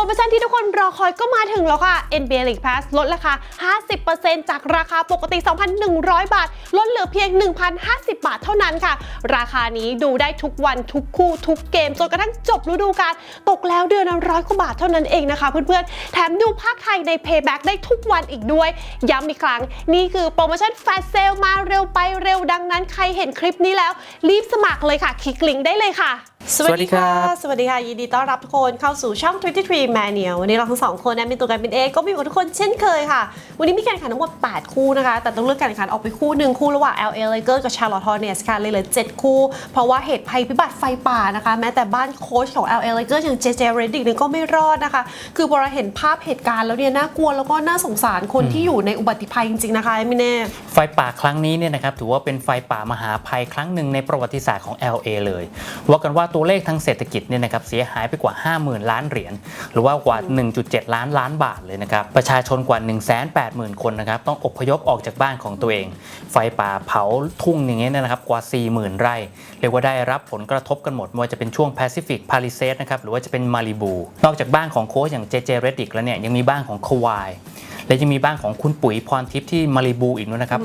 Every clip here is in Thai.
รโมชั่นที่ทุกคนรอคอยก็มาถึงแล้วค่ะ NBA League Pass ลดราคา 50%จากราคาปกติ 2,100 บาท ลดเหลือเพียง 1,050 บาทเท่านั้นค่ะ ราคานี้ดูได้ทุกวันทุกคู่ ทุกเกมจนกระทั่งจบฤดูกาลตกแล้วเดือนละร้อยกว่าบาทเท่านั้นเองนะคะเพื่อนๆ แถมดูภาคไทยใน Payback ได้ทุกวันอีกด้วย ย้ำอีกครั้ง นี่คือโปรโมชั่นแฟชเซลมาเร็วไปเร็วดังนั้นใครเห็นคลิปนี้แล้ว รีบสมัครเลยค่ะ คลิกลิงก์ได้เลยค่ะ สวัสดีครับสวัสดีค่ะ ยินดีต้อนรับทุกคนเข้าสู่ช่อง 23 Manual วันนี้เราทั้งสองคนนะมีตัวกันเป็นเองก็มีกับทุกคนเช่นเคยค่ะ วันนี้มีการแข่งขันทั้งหมด 8 คู่นะคะ แต่ต้องเลือกการแข่งขันออกไปคู่หนึ่งคู่ระหว่าง LA Lakers กับ Charlotte Hornets ค่ะเลยเหลือ7 คู่ เพราะว่าเหตุภัยพิบัติไฟป่านะคะ แม้แต่บ้านโค้ชของ LA Lakers อย่าง JJ Redick เนี่ยก็ไม่รอดนะคะ คือพอเราเห็นภาพเหตุการณ์แล้วเนี่ยน่ากลัวแล้วก็น่าสงสารคนที่อยู่ในอุบัติภัยจริงๆนะคะไม่แน่ไฟป่าครั้งนี้เนี่ยนะครับถือว่าเป็นไฟป่ามหาภัยครั้งหนึ่งในประวัติศาสตร์ของ LA เลยว่ากันว่าตัวเลขทางเศรษฐกิจเนี่ยนะครับเสียหายไปกว่า 50,000 ล้านเหรียญหรือว่ากว่า 1.7 ล้านล้านบาทเลยนะครับประชาชนกว่า 180,000 คนนะครับต้องอพยพออกจากบ้านของตัวเอง ไฟป่าเผาทุ่งอย่างเงี้ยนะครับกว่า 40,000 ไร่เรียกว่าได้รับผลกระทบกันหมดไม่ว่าจะเป็นช่วง Pacific Palisades นะครับหรือว่าจะเป็นมาริบู นอกจากบ้านของโค้ชอย่าง JJ Redick แล้วเนี่ยยังมีบ้านของควายและยังมีบ้านของคุณปุ๋ยพรทิพย์ที่มาริบูอีกด้วยนะครับ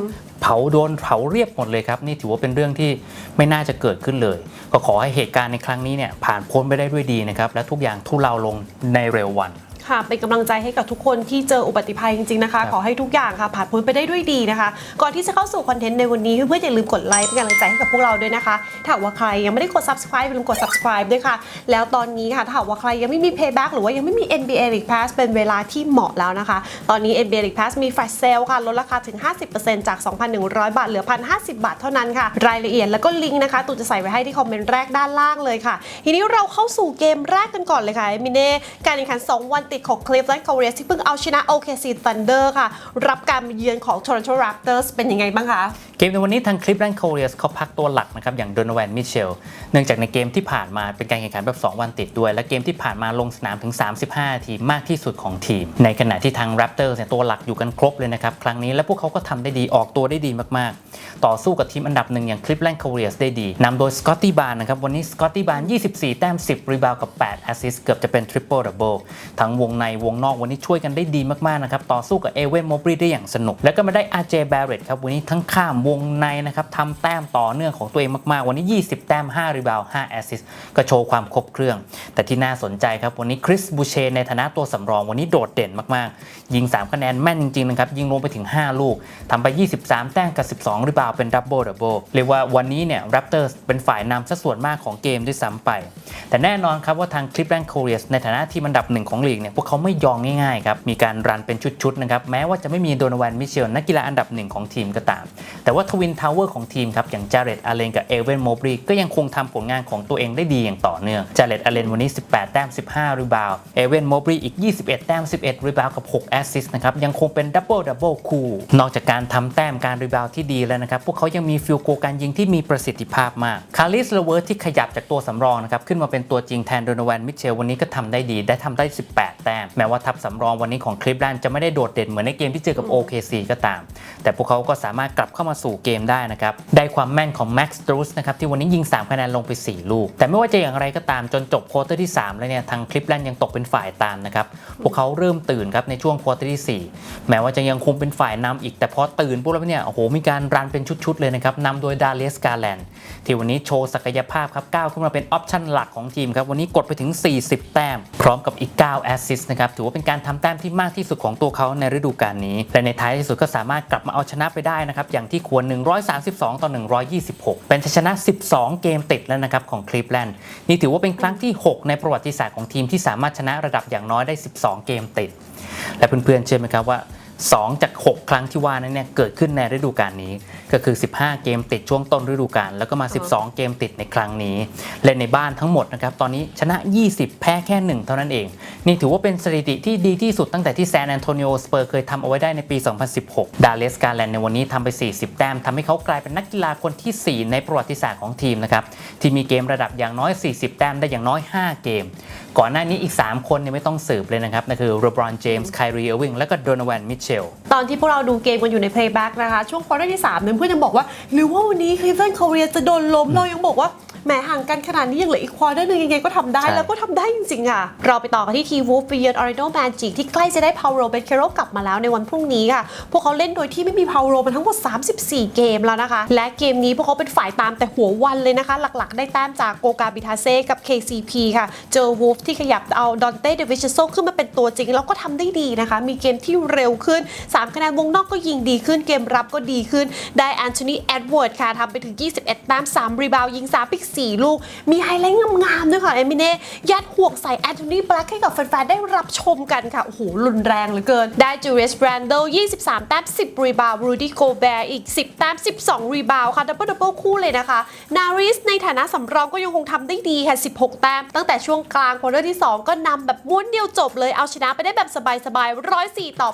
เผาโดนเผาเรียบหมดเลยครับนี่ถือว่าเป็นเรื่องที่ไม่น่าจะเกิดขึ้นเลย ก็ขอให้เหตุการณ์ในครั้งนี้เนี่ยผ่านพ้นไปได้ด้วยดีนะครับและทุกอย่างทุเลาลงในเร็ววัน ค่ะเป็นกำลังใจให้กับทุกคนที่เจออุบัติภัยจริง ๆ นะคะครับขอให้ทุกอย่างค่ะผ่านพ้นไปได้ด้วยดีนะคะ ก่อนที่จะเข้าสู่คอนเทนต์ในวันนี้เพื่อนๆอย่าลืมกดไลค์เป็นกำลังใจให้กับพวกเราด้วยนะคะถ้าหากว่าใครยังไม่ได้กด subscribe อย่าลืมกด subscribe ด้วยค่ะ แล้วตอนนี้ค่ะถ้าหากว่าใครยังไม่มี payback หรือว่ายังไม่มี NBA League Pass เป็นเวลาที่เหมาะแล้วนะคะ ตอนนี้ NBA League Pass มี flash sale ค่ะลดราคาถึง 50%จาก 2,100 บาทเหลือ 1,050 บาทเท่านั้นค่ะ รายละเอียดแล้วก็ลิงก์นะคะตูจะใส่ไว้ให้ที่คอมเมนต์แรกด้านล่างเลยค่ะ ทีนี้เราเข้าสู่เกมแรกกันก่อนเลยค่ะมิเน่การแข่งขัน 2 วันติดของ Cleveland Cavaliers ที่เพิ่งเอาชนะ OKC Thunder ค่ะ รับการเยือนของ Toronto Raptors เป็นยังไงบ้างคะ เกมในวันนี้ทางคลิปแลนด์โคเรีสเขาพักตัวหลักนะครับ อย่างโดนแวนมิเชล เนื่องจากในเกมที่ผ่านมาเป็นการแข่งขันแบบ 2 วันติดด้วย และเกมที่ผ่านมาลงสนามถึง 35นาทีมากที่สุดของทีม ในขณะที่ทาง Raptors เนี่ยตัวหลักอยู่กันครบเลยนะครับ ครั้งนี้และพวกเขาก็ทำได้ดีออกตัวได้ดีมากๆ ต่อสู้กับทีมอันดับหนึ่งอย่างคลิปแลนด์โคเรีสได้ดีนำโดยสกอตตี้บาร์นะครับวันนี้สกอตตี้บาร์24 แต้ม 10 รีบาวกับ 8 แอสซิสเกือบจะเป็นทริปเปิลดับเบิลทั้งวงในวงนอกวันนี้ช่วยกันได้ดีมากๆนะครับต่อสู้กับเอเวนโมบรีได้อย่างสนุก แล้วก็มาได้อาร์เจแบร e t ครับวันนี้ทั้งข้ามวงในนะครับทำแต้มต่อเนื่องของตัวเองมากๆ วันนี้ 20 แต้ม 5 รีบาว5แอสซิสก็โชว์ความครบเครื่อง แต่ที่น่าสนใจครับวันนี้คริสบูเชในฐานะตัวสำรองวันนี้โดดเด่นมากๆ ยิง 3 คะแนนแม่นจริงๆนะครับยิงลงไปถึง 5 ลูกทำไป 23 แต้มกับ 12 รีบาวเป็นดับเบิลดับเบิลเรียกว่าวันนี้เนี่ย Raptors เป็นฝ่ายนำสัดส่วนมากของเกมด้วยซ้ำไป แต่แน่นอนครับว่าทาง Cleveland Cavaliers ในฐานะทีมอันดับหนึ่งของลีกเนี่ยพวกเขาไม่ยอมง่ายๆครับ มีการรันเป็นชุดๆนะครับ แม้ว่าจะไม่มีโดนวันมิเชลนักกีฬาอันดับหนึ่งของทีมก็ตาม แต่ว่าทวินทาวเวอร์ของทีมครับ อย่างจาเรตอาเลนกับเอเวนโมบรีก็ยังคงทำผลงานของตัวเองได้ดีอย่างต่อเนื่อง จาเรตอาเลนวันนี้ 18 แต้ม 15 รีบาวเอเวนโมบรีอีก 21 แต้ม 11 รีบาวกับ 6 แอสซิสต์นะครับ ยังคงเป็นดับเบิลดับเบิลคูลนอกจากการทำแต้มการรีบาวที่ดีแล้วนะครับ พวกเขายังมีฟิลโกการยิงที่มีประสิทธิภาพมาก คาริสเลเวิร์ที่ขยับจากตัวสำรองนะครับขึ้นมาเป็นตัวจริงแทนโดนแวนมิเชลวันนี้ก็ทำได้ดีได้ทำได้ 18แต้ม แม้ว่าทัพสำรองวันนี้ของคลิปแลนด์จะไม่ได้โดดเด่นเหมือนในเกมที่เจอกับ OKC ก็ตาม แต่พวกเขาก็สามารถกลับเข้ามาสู่เกมได้นะครับ ได้ความแม่นของแม็กซ์ตรูสนะครับที่วันนี้ยิง 3 คะแนนลงไป 4 ลูก แต่ไม่ว่าจะอย่างไรก็ตามจนจบควอเตอร์ที่ 3 แล้วเนี่ยทางคลิปแลนด์ยังตกเป็นฝ่ายตามนะครับพวกเขาเริ่มตื่นครับในช่วงควอเตอร์ที่ 4 แม้ว่าจะยังคงเป็นฝ่ายนำอีกแต่พอตื่นปุ๊บแล้วเนี่ยโอ้โหมีการรันเป็นชุดๆเลยนะครับนำโดยดาเลสกาแลนด์ที่วันนี้โชว์ศักยภาพครับก้าวขึ้นมาเป็นออปชั่นหลักของทีมครับวันนี้กดไปถึง 40 แต้ม พร้อมกับอีก 9 แอสซิสต์นะครับถือว่าเป็นการทำแต้มที่มากที่สุดของตัวเขาในฤดูกาลนี้และในท้ายที่สุดก็สามารถกลับมาเอาชนะไปได้นะครับอย่างที่ควร 132 ต่อ 126 เป็นชัยชนะ 12 เกมติดแล้วนะครับของคลีฟแลนด์นี่ถือว่าเป็นครั้งที่ 6 ในประวัติศาสตร์ของทีมที่สามารถชนะระดับอย่างน้อยได้ 12 เกมติด และเพื่อนๆเชื่อไหมครับว่า 2 จาก 6 ครั้งที่ว่านั้นเนี่ยเกิดขึ้นในฤดูกาลนี้ ก็คือ 15 เกมติดช่วงต้นฤดูกาลแล้วก็มา 12 เกมติดในครั้งนี้ เล่นในบ้านทั้งหมดนะครับตอนนี้ชนะ 20 แพ้แค่ 1 เท่านั้นเอง นี่ถือว่าเป็นสถิติที่ดีที่สุดตั้งแต่ที่แซนแอนโตนิโอสเปอร์เคยทำเอาไว้ได้ในปี 2016 ดาเลสกาแลนในวันนี้ทำไป 40 แต้มทำให้เขากลายเป็นนักกีฬาคนที่ 4 ในประวัติศาสตร์ของทีมนะครับที่มีเกมระดับอย่างน้อย 40 แต้มได้อย่างน้อย 5 เกม ก่อนหน้านี้อีก 3 คนเนี่ยไม่ต้องสืบเลยนะครับนั่นคือโรบรอนเจมส์ไครีเออร์วิงและก็โดนแวนมิเชล ตอนที่พวกเราดูเกมกันอยู่ใน playback นะคะ ช่วงควอเตอร์ที่3เนี่ยเพื่อนยังบอกว่าหรือว่าวันนี้ Cleveland Cavaliers จะโดนล้มเรายังบอกว่า แหมห่างกันขนาดนี้ยังเหลืออีกควอเตอร์หนึงยังไงก็ทำได้ใช่ แล้วก็ทำได้จริงๆอะ เราไปต่อกันที่ทีวูฟไปเยือนออริโนแมจิกที่ใกล้จะได้พาวโรเบนเคโรกลับมาแล้วในวันพรุ่งนี้ค่ะ พวกเขาเล่นโดยที่ไม่มีพาวโรมาทั้งหมด 34 เกมแล้วนะคะ และเกมนี้พวกเขาเป็นฝ่ายตามแต่หัววันเลยนะคะ หลักๆ ได้แต้มจากโกกาบิทาเซ่กับ KCP ค่ะ เจอวูฟที่ขยับเอาดอนเต้เดวิชโซขึ้นมาเป็นตัวจริง แล้วก็ทำได้ดีนะคะ มีเกมที่เร็วขึ้น 3 คะแนนวงนอกก็ยิงดีขึ้น เกมรับก็ดีขึ้น ได้แอนโทนีแอดเวิร์ดค่ะทำไปถึง 21 แต้ม 3 รีบาวด์ยิง3ปิก4 ลูก มีไฮไลท์งามๆด้วยค่ะเอมิเน่ยัดห่วงใส่แอนโทนีแบล็กให้กับแฟนๆ ได้รับชมกันค่ะ โอ้โห รุนแรงเหลือเกิน ได้จูเรสแบรนเดล23 แต้ม 10 รีบาวด์รูดี้โกแบร์อีก 10 แต้ม 12 รีบาวด์ค่ะ ดับเบิลดับเบิลคู่เลยนะคะ นาริสในฐานะสำรองก็ยังคงทำได้ดีค่ะ 16 แต้ม ตั้งแต่ช่วงกลางควอเตอร์ที่ 2 ก็นำแบบม้วนเดียวจบเลยเอาชนะไปได้แบบสบายๆ104 ต่อ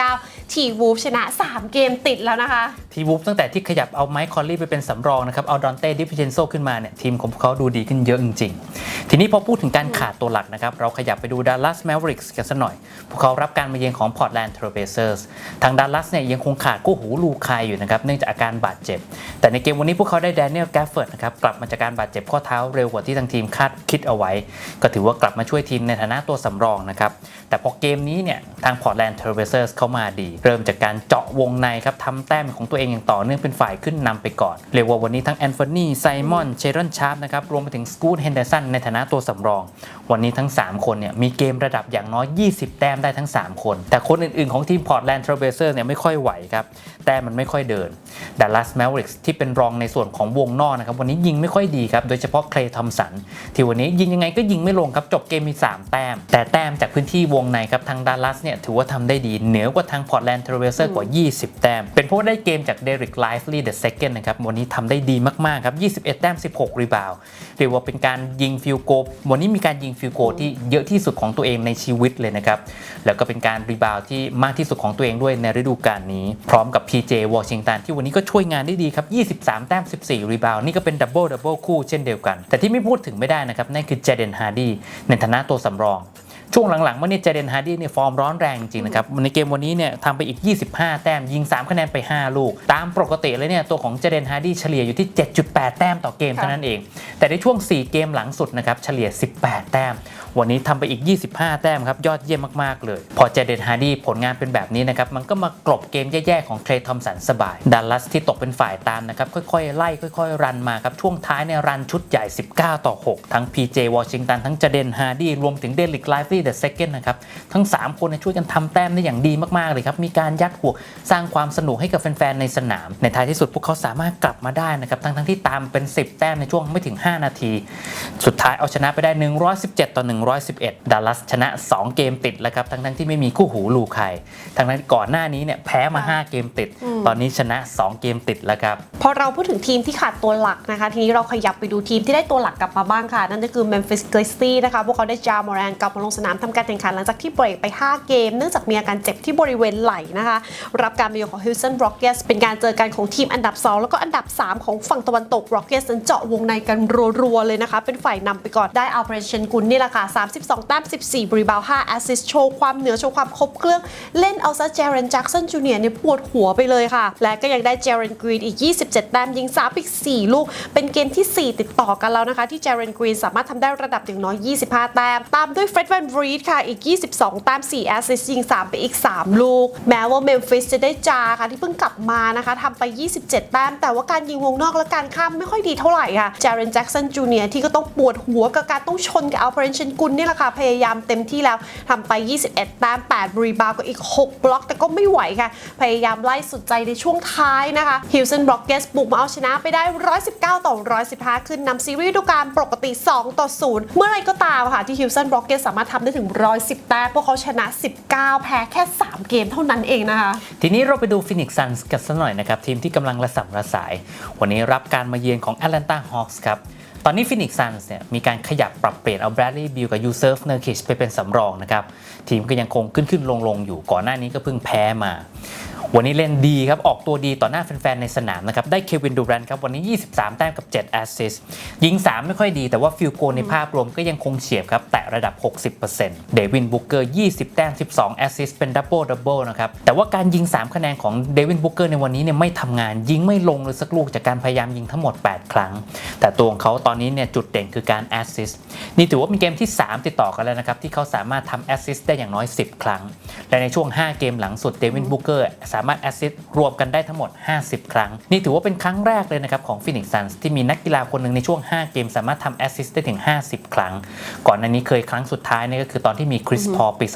89 ทีวูฟชนะ 3 เกมติดแล้วนะคะ ทีวูฟตั้งแต่ที่ขยับเอาไมค์คอลลี่ไปเป็นสำรองนะครับเอาดอนเต้ดิฟิเชนโซขึ้นมาเนี่ยทีมของพวกเขาดูดีขึ้นเยอะจริง ๆ ทีนี้พอพูดถึงการขาดตัวหลักนะครับ เราขยับไปดูดัลลัสแมวริกส์กันสักหน่อย พวกเขารับการมาเยือนของพอร์ตแลนด์เทรเบเซอร์สทางดัลลัสเนี่ยยังคงขาดกู้หูลูคายอยู่นะครับ เนื่องจากอาการบาดเจ็บ แต่ในเกมวันนี้พวกเขาได้แดเนียลแกฟเฟิร์ดนะครับกลับมาจากการบาดเจ็บข้อเท้าเร็วกว่าที่ทางทีมคาดคิดเอาไว้ ก็ถือว่ากลับมาช่วยทีมในฐานะตัวสำรองนะครับแต่พอเกมนี้เนี่ยทางพอร์ตแลนด์เทรเบเซอร์สเข้ามาดี เริ่มจากการเจาะวงในครับทำแต้มของตัวเองอย่างต่อเนื่องเป็นฝ่ายขึ้นนำไปก่อนเรียกว่าวันนี้ทั้งแอนโฟนีไซมอนเชรอนชาร์ปนะครับรวมไปถึงสกูตเฮนเดอร์สันในฐานะตัวสำรอง วันนี้ทั้ง 3 คนเนี่ยมีเกมระดับอย่างน้อย 20 แต้มได้ทั้ง 3 คน แต่คนอื่นๆของทีมพอร์ตแลนด์เทรเบเซอร์เนี่ยไม่ค่อยไหวครับ แต้มันไม่ค่อยเดินดัลลัสแมวริกส์ที่เป็นรองในส่วนของวงนอกนะครับ วันนี้ยิงไม่ค่อยดีครับ โดยเฉพาะเคลย์ทอมสัน ที่วันนี้ยิงยังไงก็ยิงไม่ลงครับ จบเกมมี 3 แต้ม แต่แต้มจากพื้นที่วงในครับ ทางดัลลัสเนี่ยถือว่าทำได้ดี เหนือกว่าทางพอร์ตแลนด์เทรเบเซอร์กว่า 20 แต้ม เป็นเพราะได้เกมจากเดริกไลฟ์ลีเดอะเซคันด์นะครับ วันนี้ทำได้ดีมาก ๆ ครับ 21 แต้ม 16 รีบาวเรียกว่าเป็นการยิงฟิลโกลวันนี้มีการยิงฟิลโกลที่เยอะที่สุดของตัวเองในชีวิตเลยนะครับ แล้วก็เป็นการรีบาวที่มากที่สุดของตัวเองด้วยในฤดูกาลนี้ พร้อมกับ PJ วอชิงตันที่วันนี้ก็ช่วยงานได้ดีครับ 23 แต้ม 14 รีบาวนี่ก็เป็นดับเบิลดับเบิลคู่เช่นเดียวกัน แต่ที่ไม่พูดถึงไม่ได้นะครับ นั่นคือเจเดนฮาร์ดีในฐานะตัวสำรองช่วงหลังๆมาเนี่ยเจเดนฮาร์ดี้เนี่ยฟอร์มร้อนแรงจริงนะครับในเกมวันนี้เนี่ยทำไปอีก 25 แต้มยิง 3 คะแนนไป 5 ลูก ตามปกติเลยเนี่ยตัวของเจเดนฮาร์ดี้เฉลี่ยอยู่ที่ 7.8 แต้มต่อเกมเท่านั้นเอง แต่ในช่วง 4 เกมหลังสุดนะครับเฉลี่ย 18 แต้ม วันนี้ทำไปอีก 25 แต้มครับ ยอดเยี่ยมมากๆเลย พอเจเดนฮาร์ดีผลงานเป็นแบบนี้นะครับ มันก็มากลบเกมแย่ๆของเทรทอมสันสบายดัลลัสที่ตกเป็นฝ่ายตามนะครับ ค่อยๆ ไล่ ค่อย ๆ รันมาครับ ช่วงท้ายในยรันชุดใหญ่ 19 ต่อ 6 ทั้ง PJ วอชิงตันทั้งเจเดนฮาร์ดีรวมถึงเดลิกไลฟ์ลี่เดอะเซคันด์นะครับทั้ง 3 คนเนี่ยช่วยกันทำแต้มได้อย่างดีมากๆเลยครับมีการยัดห่วสร้างความสนุกให้กับแฟนๆในสนาม ในท้ายที่สุดพวกเขาสามารถกลับมาได้นะครับทั้งๆที่ตามเป็น 10 แต้มในช่วงไม่ถึง 5 นาที สุดท้ายเอาชนะไปได้ 117 ต่อ111 ดัลลัสชนะ 2 เกมติดแล้วครับทั้งๆที่ไม่มีคู่หูลูใครทั้งนั้นก่อนหน้านี้เนี่ยแพ้มา 5 เกมติด ตอนนี้ชนะ 2 เกมติดแล้วครับพอเราพูดถึงทีมที่ขาดตัวหลักนะคะ ทีนี้เราขยับไปดูทีมที่ได้ตัวหลักกลับมาบ้างค่ะ นั่นก็คือ Memphis Grizzlies นะคะ พวกเขาได้จามอรนกลับมาลงสนามทำการแข่งขันหลังจากที่เบรกไป 5 เกม เนื่องจากมีอาการเจ็บที่บริเวณไหล่นะคะ รับการมาเยือนของ Houston Rockets เป็นการเจอกันของทีมอันดับ 2 แล้วก็อันดับ 3 ของฝั่งตะวันตก Rockets นั้นเจาะวงในกันรัวๆเลยนะคะเป็นฝ่ายนำไปก่อนได้อัลเ r รชันกุลนี่แหละค่ะ32 แต้ม 14รีบาวด์5แอสซิสโชว์ความเหนือโชว์ความครบเครื่อง เล่นเอาซะเจเรนแจ็กสันจูเนียร์เนี่ยปวดหัวไปเลยค่ะ และก็ยังได้เจเรนกรีนอีก 27 แต้มยิง3อีก 4 ลูก เป็นเกมที่ 4 ติดต่อกันแล้วนะคะ ที่เจเรนกรีนสามารถทำได้ระดับอย่างน้อย 25 แต้ม ตามด้วยเฟร็ดแวนบรีดค่ะ อีก 22 แต้ม 4 แอสซิสยิง 3 ไปอีก 3 ลูก แม้ว่าเมมฟิสจะได้จาค่ะที่เพิ่งกลับมานะคะทำไป 27 แต้ม แต่ว่าการยิงวงนอกและการข้ามไม่ค่อยดีเท่าไหร่ค่ะเจเรนแจ็กสันจูเนียร์ที่ก็ต้องปวดหัวกับการต้องชนกับอัลเ r รชันกลนี่แหละค่ะพยายามเต็มที่แล้วทำไป 21 แต้ม 8 รีบาวกับอีก 6 บล็อก แต่ก็ไม่ไหวค่ะ พยายามไล่สุดใจในช่วงท้ายนะคะฮิลสันบล็อกเกสบุกมาเอาชนะไปได้ 119 ต่อ 115 ขึ้นนำซีรีส์ดูกาลปกติ 2 ต่อ 0 เมื่อไรก็ตามค่ะที่ฮิลสันบล็อกเกสสามารถทำได้ถึง 110 แต้มพวกเขาชนะ 19 แพ้แค่ 3 เกมเท่านั้นเองนะคะ ทีนี้เราไปดูฟินิกซ์ซันส์กันสักหน่อยนะครับทีมที่กำลังระสับระสาย วันนี้รับการมาเยือนของแอตแลนตาฮอส์ครับ ตอนนี้ฟินิกซ์ซันส์เนี่ยมีการขยับปรับเปลี่ยนเอาแบรดลีย์บิลกับยูเซฟเนอร์คิชไปเป็นสำรองนะครับ ทีมก็ยังคงขึ้นขึ้นลงลงอยู่ก่อนหน้านี้ก็เพิ่งแพ้มา วันนี้เล่นดีครับ ออกตัวดีต่อหน้าแฟนๆ ในสนามนะครับ ได้เควินดูแรนครับ วันนี้ 23 แต้มกับ 7 แอสซิสยิง 3 ไม่ค่อยดีแต่ว่าฟิลโกในภาพรวมก็ยังคงเฉียบครับ แตะระดับ 60%เดวินบุกเกอร์ 20 แต้ม 12 แอสซิสเป็นดับเบิลดับเบิลนะครับ แต่ว่าการยิง 3 คะแนนของเดวินบุกเกอร์ในวันนี้เนี่ยไม่ทำงานยิงไม่ลงเลยสักลูกจากการพยายามยิงทั้งหมด 8 ครั้ง แต่ตัวของเขาตอนนี้เนี่ยจุดเด่นคือการแอสซิสนี่ถือว่าเป็นเกมที่ 3 ติดต่อกันแล้วนะครับที่เขาสามารถทำแอสซิสได้อย่างน้อย 10 ครั้ง และในช่วง 5 เกมหลังสุดเดวินบุกเกอร์สาามารถแอสซิสต์รวมกันได้ทั้งหมด 50 ครั้ง นี่ถือว่าเป็นครั้งแรกเลยนะครับของฟินิกซ์ซันส์ที่มีนักกีฬาคนหนึ่งในช่วง 5 เกม สามารถทำแอสซิสต์ได้ถึง 50 ครั้ง ก่อนหน้านี้เคยครั้งสุดท้ายนี่ก็คือตอนที่มีคริสพอปี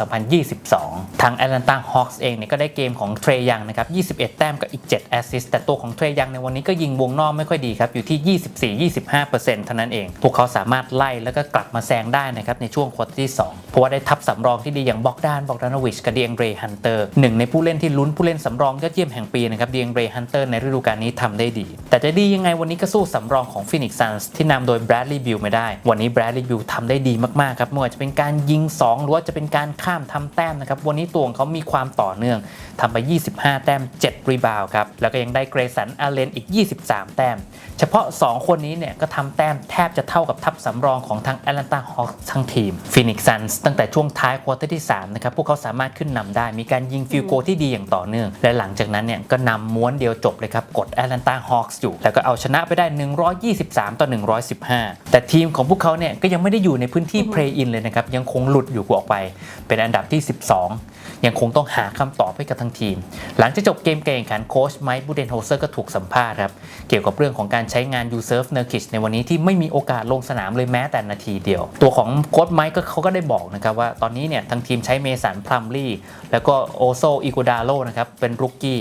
2022 ทางแอตแลนตาฮอคส์เองเนี่ยก็ได้เกมของเทรยังนะครับ 21 แต้มกับอีก 7 แอสซิสต์แต่ตัวของเทรยังในวันนี้ก็ยิงวงนอกไม่ค่อยดีครับอยู่ที่ 24-25%เท่านั้นเอง พวกเขาสามารถไล่แล้วก็กลับมาแซงได้นะครับในช่วงควอเตอร์ที่ 2 เพราะว่าได้ทับสำรองที่ดีอย่างบ็อกดานบ็อกดานวิชกับเดียงเรย์ฮันเตอร์หนึ่งในผู้เล่นที่ลุ้นผู้เล่นสำรองยอดเยี่ยมแห่งปีนะครับเดียงเรย์ฮันเตอร์ในฤดูกาลนี้ทำได้ดี แต่จะดียังไงวันนี้ก็สู้สำรองของฟินิกซ์ซันส์ที่นำโดยแบรดลีย์บิลไม่ได้ วันนี้แบรดลีย์บิลทำได้ดีมากๆครับไม่ว่าจะเป็นการยิง 2 หรือว่าจะเป็นการข้ามทำแต้มนะครับวันนี้ตัวของเขามีความต่อเนื่องทำไป 25 แต้ม 7 รีบาวครับแล้วก็ยังได้เกรสันอาเลนอีก 23 แต้ม เฉพาะ 2 คนนี้เนี่ยก็ทำแต้มแทบจะเท่ากับทัพสำรองของทางแอตแลนตาฮอคทั้งทีมฟินิกซ์ซันส์ตั้งแต่ช่วงท้ายควอเตอร์ที่3นะครับพวกเขาสามารถขึ้นนำได้มีการยิงฟิลโกที่ดีอย่างต่อเนื่องและหลังจากนั้นเนี่ยก็นำม้วนเดียวจบเลยครับ กดแอตแลนตาฮอคอยู่แล้วก็เอาชนะไปได้ 123 ต่อ 115 แต่ทีมของพวกเขาเนี่ยก็ยังไม่ได้อยู่ในพื้นที่เพลย์อินเลยนะครับ ยังคงหลุดอยู่ออกไป เป็นอันดับที่ 12 ยังคงต้องหาคำตอบให้กับทั้งทีม หลังจากจบเกมการแข่งขันโค้ชไมค์บูเดนโฮเซอร์ก็ถูกสัมภาษณ์ครับ เกี่ยวกับเรื่องของการใช้งานยูเซิร์ฟเนอร์กิชในวันนี้ที่ไม่มีโอกาสลงสนามเลยแม้แต่นาทีเดียว ตัวของโค้ชไมค์ก็เขาก็ได้บอกนะครับว่าตอนนี้เนี่ยทางทีมใช้เมสันพลัมลี่แล้วก็โอโซอิโกดาโลนะครับเป็นรุกกี้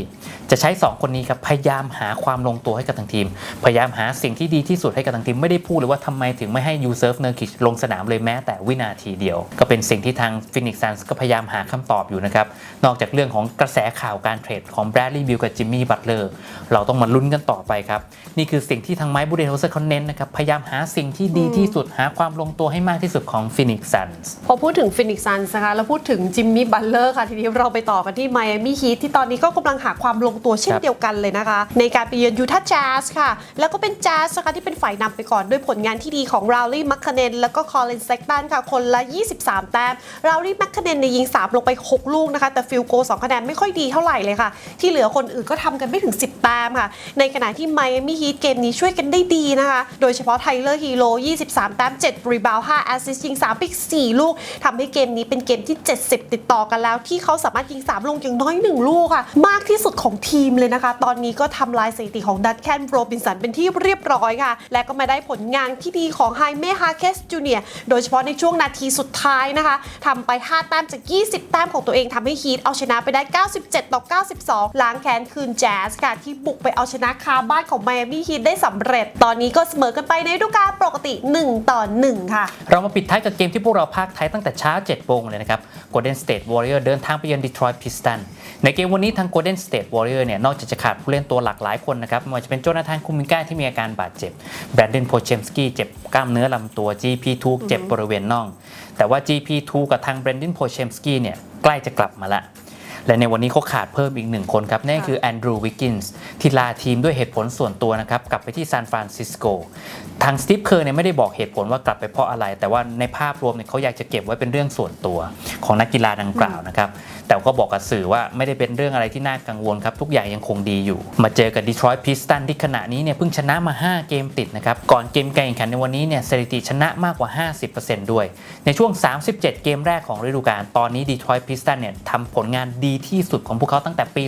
จะใช้ 2 คนนี้ครับพยายามหาความลงตัวให้กับทางทีม พยายามหาสิ่งที่ดีที่สุดให้กับทางทีมไม่ได้พูดเลยว่าทำไมถึงไม่ให้ยูเซิร์ฟเนอร์กิชลงสนามเลยแม้แต่วินาทีเดียว ก็เป็นสิ่งที่ทางฟินิกซ์ซันส์ก็พยายามหาคำตอบอยู่นะครับ นอกจากเรื่องของกระแสข่าวการเทรดของแบรดลีย์บิลกับจิมมี่บัตเลอร์เราต้องมาลุ้นกันต่อไปครับ นี่คือสิ่งที่ทางไมค์บูเดนโฮเซอร์เขาเน้นนะครับ พยายามหาสิ่งที่ดีที่สุดหาความลงตัวให้มากที่สุดของฟินิกซ์ซันส์พอพูดถึงฟินิกซ์ซันส์นะคะแล้วพูดถึงจิมมี่บัลเลอร์ค่ะทีนี้เราไปต่อกันที่ไมอามี่ฮีทที่ตอนนี้ก็กำลังหาความลงตัวเช่นเดียวกันเลยนะคะ ในการไปเยือนยูทาห์แจ๊สค่ะ แล้วก็เป็นแจ๊สนะคะที่เป็นฝ่ายนำไปก่อนด้วยผลงานที่ดีของราลี่มัคคเนนแล้วก็คอลเลนเซกตันค่ะคนละ 23 แต้มราลี่มัคคเนนในยยิง3ลงไป6ลูกูกนะคะ แต่ฟิลโก2คะแนนไม่ค่อยดีเท่าไหร่เลยค่ะ ที่เหลือคนอื่นก็ทำกันไม่ถึง 10แต้มค่ะ ในขณะที่ไมอามี่ฮีทเกมนี้ช่วยกันได้ดีนะคะ โดยเฉพาะไทเลอร์ฮีโร่23 แต้ม 7 รีบาวด์5แอสซิสต์ยิง3ปิก4ลูกทำให้เกมนี้เป็นเกมที่ 70 ติดต่อกันแล้ว ที่เขาสามารถยิง 3 ลงอย่างน้อย 1 ลูกค่ะ มากที่สุดของทีมเลยนะคะ ตอนนี้ก็ทำลายสถิติของดัตแคนโรบินสันเป็นที่เรียบร้อยค่ะ และก็มาได้ผลงานที่ดีของไฮเมฮาเคสจูเนียโดยเฉพาะในช่วงนาทีสุดท้ายนะคะทำไป 5 แต้มจาก 20 แต้มของตัวเองทำให้ฮีทเอาชนะไปได้ 97 ต่อ 92 ล้างแค้นคืนแจ๊สค่ะที่บุกไปเอาชนะคาบ้านของไมอามี่ฮีทได้สำเร็จ ตอนนี้ก็เสมอกันไปในฤดูกาลปกติ 1 ต่อ 1 ค่ะ เรามาปิดท้ายกับเกมที่พวกเราพากไทยตั้งแต่เช้า7โมงเลยนะครับ Golden State Warrior เดินทางไปเยือน Detroit Pistons ในเกมวันนี้ทาง Golden State Warrior เนี่ยนอกจากจะขาดผู้เล่นตัวหลักหลายคนนะครับไม่ว่าจะเป็นโจนาธานคุมิก้าที่มีอาการบาดเจ็บแบรนด o นโพเชมสกี้เจ็บกล้ามเนื้อลำตัว GP2 เจ็บบริเวณน่อง แต่ว่า GP2 กับทางแบรนด o นโพเชมสกี้เนี่ยใกล้จะกลับมาละและในวันนี้เขาขาดเพิ่มอีกหนึ่งคนครับนั่นก็คือแอนดรูวิกกินส์ที่ลาทีมด้วยเหตุผลส่วนตัวนะครับกลับไปที่ซานฟรานซิสโกทางสตีฟเคอร์เนี่ยไม่ได้บอกเหตุผลว่ากลับไปเพราะอะไร แต่ว่าในภาพรวมเนี่ยเขาอยากจะเก็บไว้เป็นเรื่องส่วนตัวของนักกีฬาดังกล่าวนะครับ แต่ก็บอกกับสื่อว่าไม่ได้เป็นเรื่องอะไรที่น่ากังวลครับ ทุกอย่างยังคงดีอยู่ มาเจอกับดีทรอยต์พิสตันที่ขณะนี้เนี่ยเพิ่งชนะมา 5 เกมติดนะครับ ก่อนเกมการแข่งขันในวันนี้เนี่ยสถิติชนะมากกว่า 50%ด้วย ในช่วง 37 เกมแรกของฤดูกาลตอนนี้ดีทรอยต์พิสตันเนี่ยทำผลงานดีที่สุดของพวกเขาตั้งแต่ปี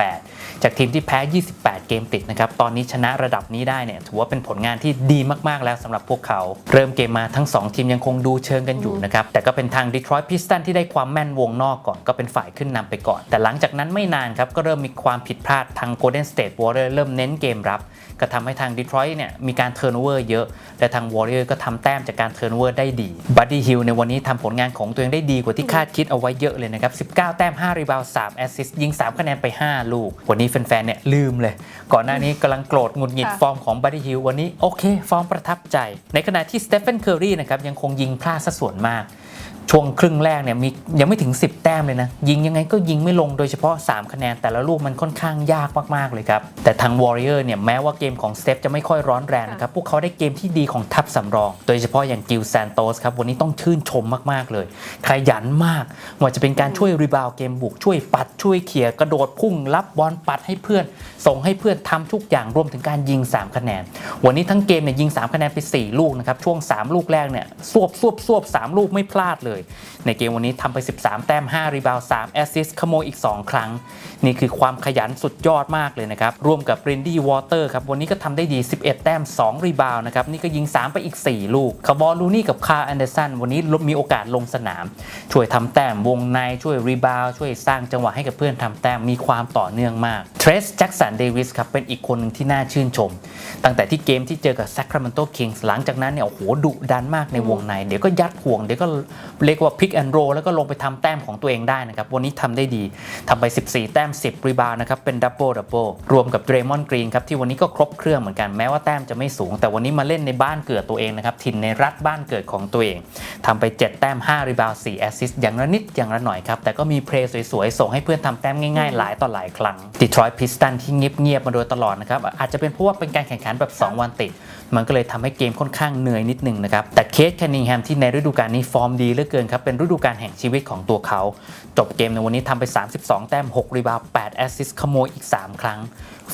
2018 จากทีมที่แพ้ 28 เกมติดนะครับตอนนี้ชนะระดับนี้ได้เนี่ยถือว่าเป็นผลงานที่ดีมาก ๆ แล้วสำหรับพวกเขา เริ่มเกมมาทั้ง 2 ทีมยังคงดูเชิงกันอยู่นะครับ แต่ก็เป็นทางดีทรอยต์พิสตันที่ได้ความแม่นวงนอกก่อนก็เป็นฝ่ายขึ้นนำไปก่อน แต่หลังจากนั้นไม่นานครับ ก็เริ่มมีความผิดพลาดทาง Golden State Warriors เริ่มเน้นเกมรับ ก็ทำให้ทางดีทรอยต์เนี่ยมีการเทิร์นโอเวอร์เยอะและทางวอริเออร์ก็ทำแต้มจากการเทิร์นโอเวอร์ได้ดีบัดดี้ฮิลในวันนี้ทำผลงานของตัวเองได้ดีกว่าที่คาดคิดเอาไว้เยอะเลยนะครับ 19 แต้ม 5 รีบาวด์3แอสซิสต์ยิง 3 คะแนนไป 5 ลูก วันนี้แฟนๆเนี่ยลืมเลย ก่อนหน้านี้กำลังโกรธหงุดหงิดค่ะฟอร์มของบัดดี้ฮิลวันนี้โอเค ฟอร์มประทับใจ ในขณะที่สเตฟ h นเคอรีนะครับยังคงยิงพลาดซะส่วนมาก ช่วงครึ่งแรกเนี่ยมียังไม่ถึง 10 แต้มเลยนะ ยิงยังไงก็ยิงไม่ลงโดยเฉพาะ 3 คะแนน แต่ละลูกมันค่อนข้างยากมาก ๆ เลยครับ แต่ทาง Warrior เนี่ยแม้ว่าเกมของสเตฟจะไม่ค่อยร้อนแรงนะครับ พวกเขาได้เกมที่ดีของทัพสำรอง โดยเฉพาะอย่างกิลแซนโตสครับ วันนี้ต้องชื่นชมมากๆเลย ขยันมากว่าจะเป็นการช่วยรีบาวเกมบุกช่วยปัดช่วยเขี่ยกระโดดพุ่งรับบอลปัดให้เพื่อน ส่งให้เพื่อนทำทุกอย่างรวมถึงการยิง 3 คะแนน วันนี้ทั้งเกมเนี่ยยิง 3 คะแนนไป 4 ลูกนะครับช่วง 3 ลูกแรกเนี่ยสวบสวบสวบ3ลูกไม่พลาดเลยในเกมวันนี้ทำไป 13 แต้ม 5 รีบาว3แอสซิสขโมยอีก 2 ครั้ง นี่คือความขยันสุดยอดมากเลยนะครับ ร่วมกับรินดี้วอเตอร์ครับวันนี้ก็ทำได้ดี 11 แต้ม 2 รีบาวนะครับ นี่ก็ยิง 3 ไปอีก 4 ลูกคาร์บอลลูนี่กับคาร์แอนเดอร์สันวันนี้มีโอกาสลงสนาม ช่วยทำแต้มวงในช่วยรีบาวช่วยสร้างจังหวะให้กับเพื่อนทำแต้มมีความต่อเนื่องมากเทรสแจ็กสันเดวิสครับเป็นอีกคนหนึ่งที่น่าชื่นชม ตั้งแต่ที่เกมที่เจอกับ Sacramento Kings หลังจากนั้นเนี่ยโอ้โหดุดันมากในวงใน เดี๋ยวก็ยัดห่วงเดี๋ยวก็เรียกว่าพิกแอนโรแล้วก็ลงไปทำแต้มของตัวเองได้นะครับ วันนี้ทำได้ดีทำไป 14 แต้ม 10 รีบาวนะครับ เป็นดับเบิลดับเบิลรวมกับเดรมอนกรีนครับที่วันนี้ก็ครบเครื่องเหมือนกันแม้ว่าแต้มจะไม่สูง แต่วันนี้มาเล่นในบ้านเกิดตัวเองนะครับถิ่นในรัฐบ้านเกิดของตัวเองทำไป 7 แต้ม 5 รีบาว4แอสซิสต์อย่างละนิดอย่างละหน่อยครับแต่ก็มีเพลย์สวยๆส่งให้เพื่อนทำแต้มง่ายๆหลายต่อหลายครั้งดีทรอยต์พิสตันที่เงียบๆมาโดยตลอดนะครับอาจจะเป็นเพราะว่าเป็นการแข่งขันแบบ 2 วันติด มันก็เลยทำให้เกมค่อนข้างเหนื่อยนิดหนึงนะครับ แต่เคสแคนนิงแฮมที่ในฤดูกาลนี้ฟอร์มดีเหลือเกินครับ เป็นฤดูกาลแห่งชีวิตของตัวเขา จบเกมในวันนี้ทำไป 32 แต้ม 6 รีบาวด์8แอสซิสต์ขโมยอีก 3 ครั้ง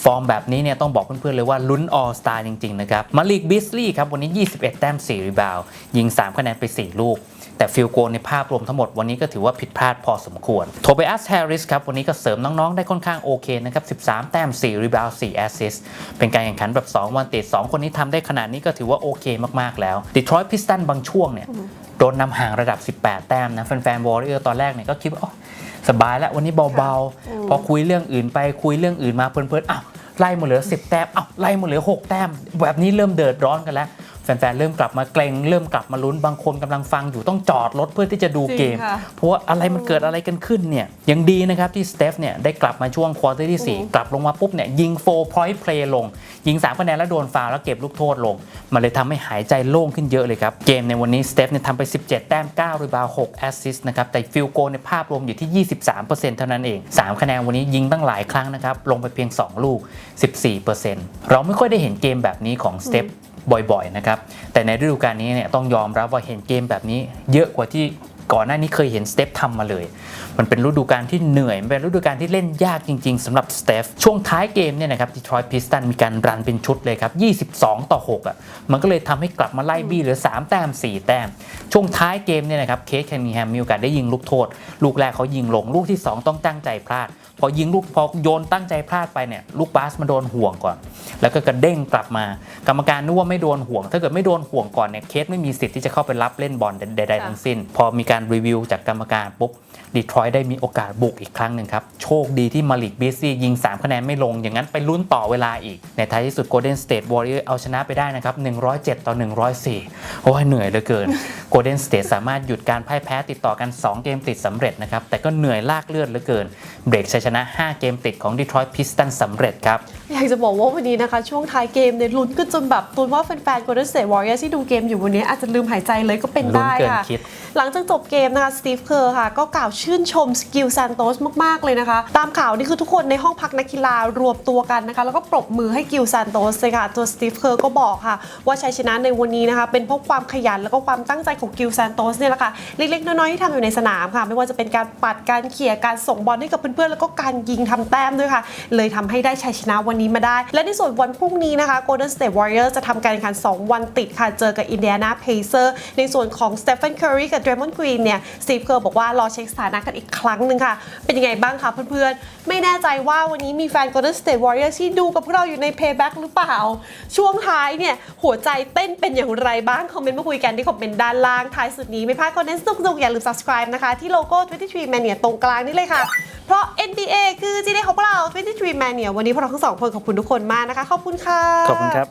ฟอร์มแบบนี้เนี่ยต้องบอกเพื่อนๆเลยว่าลุ้นออสตาจริงๆนะครับ มาลิกบิสลี่ครับวันนี้ 21 แต้ม 4 รีบาวด์ยิง 3 คะแนนไป 4 ลูก แต่ฟิลโกลในภาพรวมทั้งหมดวันนี้ก็ถือว่าผิดพลาดพอสมควร โทเบอัสแฮร์ริสครับวันนี้ก็เสริมน้องๆ ได้ค่อนข้างโอเคนะครับ 13 แต้ม 4 รีบาวด์4แอสซิสต์เป็นการแข่งขันแบบ 2 วันติด 2 คนนี้ทำได้ขนาดนี้ก็ถือว่าโอเคมากๆแล้วดีทรอยต์พิสตันบางช่วงเนี่ยโดนนำห่างระดับ 18 แต้มนะแฟนๆวอร์เรอร์ตอนแรกเนี่ยก็คิดว่าอ๋อสบายแล้ววันนี้เบาๆ พอคุยเรื่องอื่นไปคุยเรื่องอื่นมาเพลินๆอ้าวไล่มาเหลือ 10 แต้มอ้าวไล่มาเหลือ 6 แต้ม แบบนี้เริ่มเดือดร้อนกันแล้วแฟนๆ เริ่มกลับมาเกรงเริ่มกลับมาลุ้นบางคนกำลังฟังอยู่ต้องจอดรถเพื่อที่จะดูเกมจริงค่ะเพราะว่าอะไรมันเกิดอะไรกันขึ้นเนี่ยยังดีนะครับที่สเตฟเนี่ยได้กลับมาช่วงควอเตอร์ที่ 4 กลับลงมาปุ๊บเนี่ยยิงโฟร์พอยต์เพลย์ลง ยิง3คะแนนแล้วโดนฟาวล์แล้วเก็บลูกโทษลง มันเลยทำให้หายใจโล่งขึ้นเยอะเลยครับ เกมในวันนี้สเตฟเนี่ยทำไป 17 แต้ม9รีบาวด์6แอสซิสต์นะครับแต่ฟิลโกในภาพรวมอยู่ที่ 23%เท่านั้นเอง 3 คะแนนวันนี้ยิงตั้งหลายครั้งนะครับลงไปเพียง 2 ลูก 14%เราไม่ค่อยได้เห็นเกมแบบนี้ของสเตฟ บ่อยๆนะครับแต่ในฤดูกาลนี้เนี่ยต้องยอมรับว่าเห็นเกมแบบนี้ เยอะกว่าที่ก่อนหน้านี้เคยเห็นสเตฟทำมาเลย มันเป็นฤดูกาลที่เหนื่อย มันเป็นฤดูกาลที่เล่นยากจริง ๆสำหรับสเตฟช่วงท้ายเกมเนี่ยนะครับดีทรอยต์พิสตันมีการรันเป็นชุดเลยครับ 22 ต่อ 6 อะ มันก็เลยทำให้กลับมาไล่บี้เหลือ 3 แต้ม 4 แต้ม ช่วงท้ายเกมเนี่ยนะครับเคสแคนนิงแฮมมีโอกาสได้ยิงลูกโทษ ลูกแรกเขายิงลง ลูกที่ 2 ต้องตั้งใจพลาด พอยิงลูกพอโยนตั้งใจพลาดไปเนี่ยลูกบาสมาโดนห่วงก่อน แล้วก็กระเด้งกลับมา กรรมการนึกว่าไม่โดนห่วง ถ้าเกิดไม่โดนห่วงก่อนเนี่ยเคสไม่มีสิทธิ์ที่จะเข้าไปรับเล่นบอลใดๆทั้งสิ้น พอมีการรีวิวจากกรรมการปุ๊บดีทรอยต์ได้มีโอกาสบุกอีกครั้งหนึ่งครับ โชคดีที่มาลิกบีซี่ยิง 3 คะแนนไม่ลง อย่างนั้นไปลุ้นต่อเวลาอีก ในท้ายที่สุด Golden State Warriors เอาชนะไปได้นะครับ 107 ต่อ 104 โอ้ยเหนื่อยเหลือเกิน Golden State สามารถหยุดการพ่ายแพ้ติดต่อกัน 2 เกมติดสำเร็จนะครับแต่ก็เหนื่อยลากเลือดเหลือเกิน เบรกชัยชนะ 5 เกมติดของ Detroit Pistons สำเร็จครับ อยากจะบอกว่าวันนี้นะคะ ช่วงท้ายเกมเนี่ยลุ้นกันจนแบบตูนว่าแฟนๆ Golden State Warriors ที่ดูเกมอยู่วันนี้อาจจะลืมหายใจเลยก็เป็นได้ลุ้นเกินค่ะคิดหลังจากจบเกมนะคะสตีฟเคอร์ค่ะ ก็กล่าวชื่นชมสกิลซานโตสมาก ๆ เลยนะคะ ตามข่าวนี่คือทุกคนในห้องพักนักกีฬารวมตัวกันนะคะ แล้วก็ปรบมือให้กิลซานโตสเลยค่ะตัวสตีฟเคอร์ก็บอกค่ะ ว่าชัยชนะในวันนี้นะคะ เป็นเพราะความขยันแล้วก็ความตั้งใจของกิลซานโตสเนี่ยแหละค่ะเล็กๆน้อยๆที่ทำอยู่ในสนามค่ะ ไม่ว่าจะเป็นการปัดการเขี่ยการส่งบอลให้กับเพื่อนๆแล้วก็การยิงทำแต้มด้วยค่ะ เลยทำให้ได้ชัยชนะวันนี้มาได้ และในส่วนวันพรุ่งนี้นะคะ Golden State Warriors จะทำการแข่งขัน 2 วันติดค่ะ เจอกับ Indiana Pacers ในส่วนของ Stephen Curry กับ Draymond Green เนี่ย Steve Kerr บอกว่ารอเช็คสถานะกันอีกครั้งหนึ่งค่ะ เป็นยังไงบ้างคะเพื่อนๆ ไม่แน่ใจว่าวันนี้มีแฟน Golden State Warriors ที่ดูกับพวกเราอยู่ใน Payback หรือเปล่า ช่วงท้ายเนี่ยหัวใจเต้นเป็นอย่างไรบ้าง คอมเมนต์มาคุยกันที่คอมเมนต์ด้านล่างท้ายสุดนี้ไม่พลาดคอนเทนต์สนุกๆอย่าลืม subscribe นะคะที่โลโก้23 Mania ตรงกลางนี่เลยค่ะ เพราะ NBA คือ GD ของพวกเรา23 Mania วันนี้พวกเราทั้งสองคนขอบคุณทุกคนมากนะคะ ขอบคุณค่ะ ขอบคุณครับ